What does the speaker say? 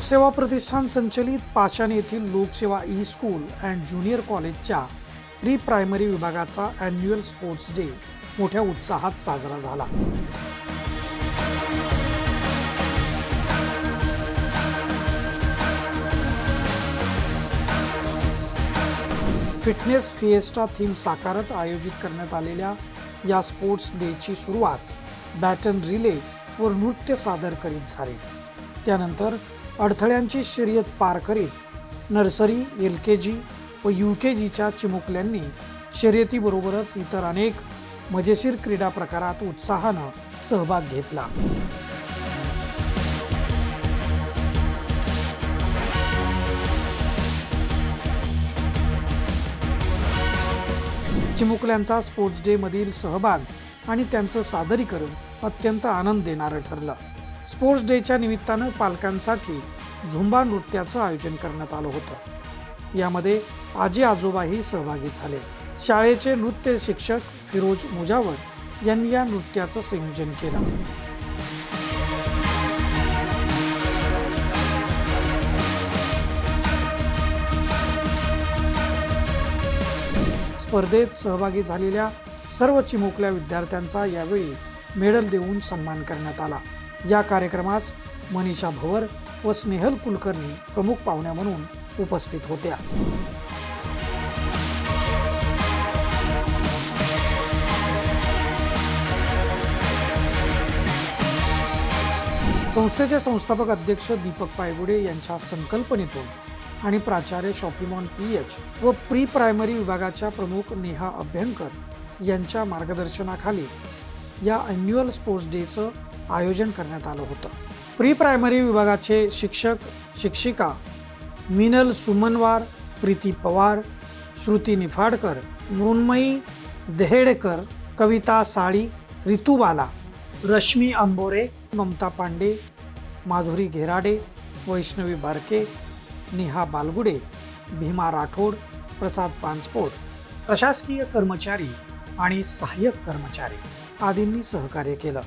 लोकसेवा प्रतिष्ठान संचलित पाषाण येथील Lokseva e school and junior कॉलेजच्या प्री प्रायमरी विभागाचा अॅन्युअल स्पोर्ट्स डे मोठ्या उत्साहात साजरा झाला. फिटनेस फिएस्टा थीम साकारत आयोजित करण्यात आलेल्या या स्पोर्ट्स डेची सुरुवात बॅटन रिले व नृत्य सादर करीत झाली. त्यानंतर अडथळ्यांची शर्यत पार करीत नर्सरी एल के जी व यू के जीच्या चिमुकल्यांनी शर्यतीबरोबरच इतर अनेक मजेशीर क्रीडा प्रकारात उत्साहानं सहभाग घेतला. चिमुकल्यांचा स्पोर्ट्स डे मधील सहभाग आणि त्यांचं सादरीकरण अत्यंत आनंद देणारं ठरलं. स्पोर्ट्स डेच्या निमित्तानं पालकांसाठी झुंबा नृत्याचं आयोजन करण्यात आलं होतं. यामध्ये आजी आजोबाही सहभागी झाले. शाळेचे नृत्य शिक्षक फिरोज मुजावर यांनी या नृत्याचं संयोजन केलं. स्पर्धेत सहभागी झालेल्या सर्व चिमुकल्या विद्यार्थ्यांचा यावेळी मेडल देऊन सन्मान करण्यात आला. या कार्यक्रमास मनीषा भवर व स्नेहल कुलकर्णी प्रमुख पाहुण्या म्हणून उपस्थित होत्या. संस्थेचे संस्थापक अध्यक्ष दीपक पायगुडे यांच्या संकल्पनेतून आणि प्राचार्य शॉपिमॉन पी एच व प्री प्रायमरी विभागाच्या प्रमुख नेहा अभ्यंकर यांच्या मार्गदर्शनाखाली या अॅन्युअल स्पोर्ट्स डेचं आयोजन करण्यात आलं होतं. प्री प्रायमरी विभागाचे शिक्षक शिक्षिका मिनल सुमनवार प्रीती पवार श्रुती निफाडकर मृण्मयी देहेडकर कविता साळी ऋतुबाला रश्मी अंबोरे ममता पांडे माधुरी घेराडे वैष्णवी बारके नेहा बालगुडे भीमा राठोड प्रसाद पांचपोट प्रशासकीय कर्मचारी आणि सहाय्यक कर्मचारी आदींनी सहकार्य केलं.